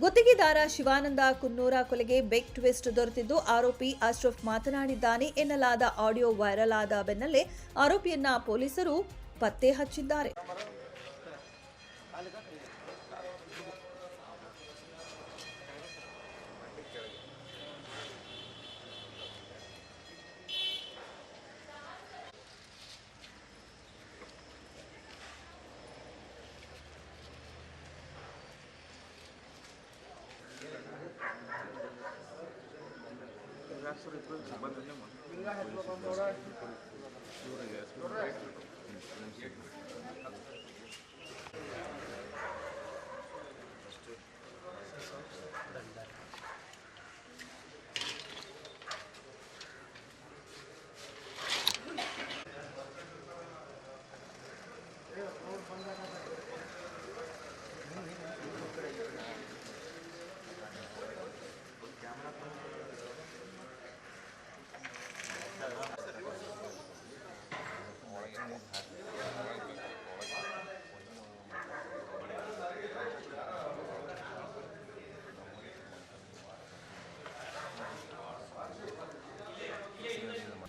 ಗುತ್ತಿಗೆದಾರ ಶಿವಾನಂದ ಕುನ್ನೂರ ಕೊಲೆಗೆ beg twist ದೊರೆತಿದ್ದು, ಆರೋಪಿ ಅಶ್ರಫ್ ಮಾತನಾಡಿದ್ದಾನೆ ಎನ್ನಲಾದ ಆಡಿಯೋ ವೈರಲ್ ಆದ ಬೆನ್ನಲ್ಲೇ ಆರೋಪಿಯನ್ನ ಪೊಲೀಸರು ಪತ್ತೆ ಹಚ್ಚಿದ್ದಾರೆ. ಶಾಸಕರು ಇಬ್ಬರು ಸಿಬ್ಬಂದಿನೇ ಇವರಿಗೆ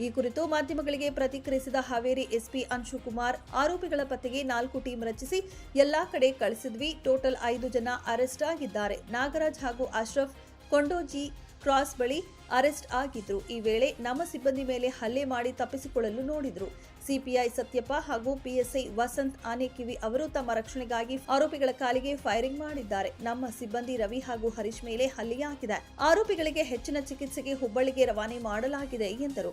ಈ ಕುರಿತು ಮಾಧ್ಯಮಗಳಿಗೆ ಪ್ರತಿಕ್ರಿಯಿಸಿದ ಹಾವೇರಿ ಎಸ್ಪಿ ಅಂಶುಕುಮಾರ್ ಆರೋಪಿಗಳ ಪತ್ತೆಗೆ ನಾಲ್ಕು ಟೀಮ್ ರಚಿಸಿ ಎಲ್ಲಾ ಕಡೆ ಕಳಿಸಿದ್ವಿ. ಟೋಟಲ್ ಐದು ಜನ ಅರೆಸ್ಟ್ ಆಗಿದ್ದಾರೆ. ನಾಗರಾಜ್ ಹಾಗೂ ಅಶ್ರಫ್ ಕೊಂಡೋಜಿ ಕ್ರಾಸ್ ಬಳಿ ಅರೆಸ್ಟ್ ಆಗಿದ್ರು. ಈ ವೇಳೆ ನಮ್ಮ ಸಿಬ್ಬಂದಿ ಮೇಲೆ ಹಲ್ಲೆ ಮಾಡಿ ತಪ್ಪಿಸಿಕೊಳ್ಳಲು ನೋಡಿದ್ರು. ಸಿಪಿಐ ಸತ್ಯಪ್ಪ ಹಾಗೂ ಪಿಎಸ್ಐ ವಸಂತ್ ಆನೆಕಿವಿ ಅವರು ತಮ್ಮ ರಕ್ಷಣೆಗಾಗಿ ಆರೋಪಿಗಳ ಕಾಲಿಗೆ ಫೈರಿಂಗ್ ಮಾಡಿದ್ದಾರೆ. ನಮ್ಮ ಸಿಬ್ಬಂದಿ ರವಿ ಹಾಗೂ ಹರೀಶ್ ಮೇಲೆ ಹಲ್ಲೆಯಾಗಿದೆ. ಆರೋಪಿಗಳಿಗೆ ಹೆಚ್ಚಿನ ಚಿಕಿತ್ಸೆಗೆ ಹುಬ್ಬಳ್ಳಿಗೆ ರವಾನೆ ಮಾಡಲಾಗಿದೆ ಎಂದರು.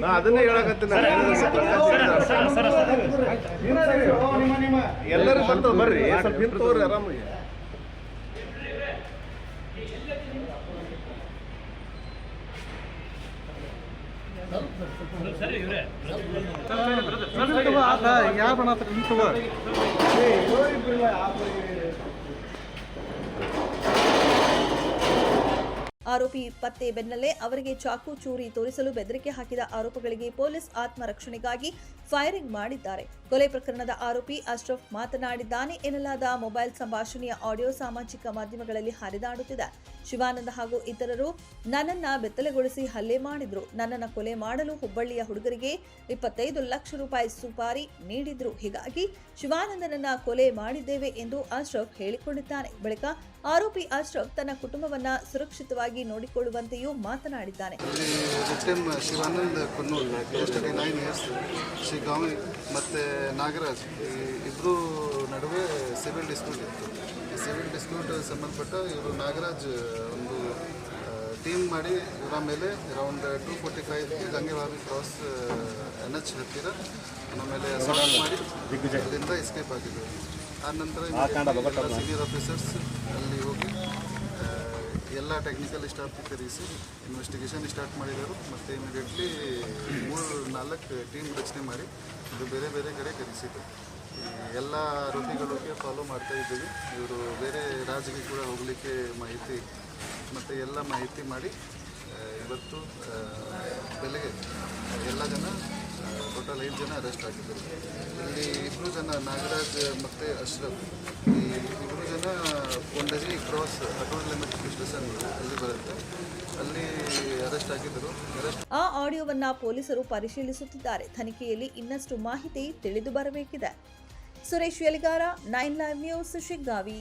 ನಾ ಅದನ್ನೇ ಹೇಳಕತ್ತೀನಿ ಎಲ್ಲರೂ ಬರ್ತದ ಬರ್ರಿ ಸ್ವಲ್ಪ ಹಿಂದ್ ತಗೋರಿ ಆರಾಮಾಗಿ ಯಾವ ಬಣ ತಗೋ ಆರೋಪಿ ಪತ್ತೆ ಬೆನ್ನಲ್ಲೇ ಅವರಿಗೆ ಚಾಕು ಚೂರಿ ತೋರಿಸಲು ಬೆದರಿಕೆ ಹಾಕಿದ ಆರೋಪಗಳಿಗೆ ಪೊಲೀಸ್ ಆತ್ಮರಕ್ಷಣೆಗಾಗಿ ಫೈರಿಂಗ್ ಮಾಡಿದ್ದಾರೆ. ಕೊಲೆ ಪ್ರಕರಣದ ಆರೋಪಿ ಅಶ್ರಫ್ ಮಾತನಾಡಿದ್ದಾನೆ ಎನ್ನಲಾದ ಮೊಬೈಲ್ ಸಂಭಾಷಣೆಯ ಆಡಿಯೋ ಸಾಮಾಜಿಕ ಮಾಧ್ಯಮಗಳಲ್ಲಿ ಹರಿದಾಡುತ್ತಿದೆ. ಶಿವಾನಂದ ಹಾಗೂ ಇತರರು ನನ್ನನ್ನ ಬೆತ್ತಲೆಗೊಳಿಸಿ ಹಲ್ಲೆ ಮಾಡಿದ್ರು. ನನ್ನನ್ನ ಕೊಲೆ ಮಾಡಲು ಹುಬ್ಬಳ್ಳಿಯ ಹುಡುಗರಿಗೆ ಇಪ್ಪತ್ತೈದು ಲಕ್ಷ ರೂಪಾಯಿ ಸುಪಾರಿ ನೀಡಿದ್ರು. ಹೀಗಾಗಿ ಶಿವಾನಂದನನ್ನ ಕೊಲೆ ಮಾಡಿದ್ದೇವೆ ಎಂದು ಅಶ್ರಫ್ ಹೇಳಿಕೊಂಡಿದ್ದಾನೆ. ಬಳಿಕ ಆರೋಪಿ ಅಶ್ರಫ್ ತನ್ನ ಕುಟುಂಬವನ್ನ ಸುರಕ್ಷಿತವಾಗಿ ನೋಡಿಕೊಳ್ಳುವಂತೆಯೂ ಮಾತನಾಡಿದ್ದಾನೆ. ಶ್ರೀಗಾವಿ ಮತ್ತು ನಾಗರಾಜ್ ಈ ಇಬ್ಬರು ನಡುವೆ ಸಿವಿಲ್ ಡಿಸ್ಪ್ಯೂಟ್ ಇತ್ತು. ಈ ಸಿವಿಲ್ ಡಿಸ್ಪ್ಯೂಟ್ ಸಂಬಂಧಪಟ್ಟ ಇವರು ನಾಗರಾಜ್ ಒಂದು ಟೀಮ್ ಮಾಡಿ ಇವರ ಮೇಲೆ around two forty five Gangewari cross N H ಹತ್ತಿರ ಆಮೇಲೆ ಅಸಾಲ್ಟ್ ಮಾಡಿ ಅಲ್ಲಿಂದ ಎಸ್ಕೇಪ್ ಆಗಿದ್ದರು ಆ ನಂತರ ಸೀನಿಯರ್ ಆಫೀಸರ್ಸ್ ಅಲ್ಲಿ ಹೋಗಿ ಎಲ್ಲ ಟೆಕ್ನಿಕಲ್ ಸ್ಟಾಫ್ ಕರೆಸಿ ಇನ್ವೆಸ್ಟಿಗೇಷನ್ ಸ್ಟಾರ್ಟ್ ಮಾಡಿದರು. ಮತ್ತು ಇಮಿಡಿಯೇಟ್ಲಿ ಮೂರು ನಾಲ್ಕು ಟೀಮ್ ರಚನೆ ಮಾಡಿ ಇದು ಬೇರೆ ಬೇರೆ ಕಡೆ ಕರೆಸಿದ್ದೆ ಎಲ್ಲ ಆರೋಪಿಗಳಿಗೆ ಫಾಲೋ ಮಾಡ್ತಾ ಇದ್ದೀವಿ. ಇವರು ಬೇರೆ ರಾಜ್ಯಕ್ಕೆ ಕೂಡ ಹೋಗಲಿಕ್ಕೆ ಮಾಹಿತಿ, ಮತ್ತು ಎಲ್ಲ ಮಾಹಿತಿ ಮಾಡಿ ಇವತ್ತು ಬೆಲೆಗೆ ಎಲ್ಲ ಜನ ಟೋಟಲ್ ಐದು ಜನ ಅರೆಸ್ಟ್ ಆಗಿದ್ದರು. ಇಲ್ಲಿ ಇಬ್ಬರು ಜನ ನಾಗರಾಜ್ ಮತ್ತು ಅಶ್ರಫ್. ಈ ಇಬ್ಬರು ಜನ ಕೊಂಡಜಿ ಕ್ರಾಸ್ ಅಟೋಲ್ ಲಿಮಿಟ್ ಸ್ಟೇಷನ್ ಅಲ್ಲಿ ಬರುತ್ತೆ. ಅಲ್ಲಿ ಅರೆಸ್ಟ್ ಆಗಿದ್ದರು. ಆ ಆಡಿಯೋವನ್ನ ಪೊಲೀಸರು ಪರಿಶೀಲಿಸುತ್ತಿದ್ದಾರೆ. ತನಿಖೆಯಲ್ಲಿ ಇನ್ನಷ್ಟು ಮಾಹಿತಿ ತಿಳಿದು ಬರಬೇಕಿದೆ. Suresh Yaligar nine live news, Shiggavi.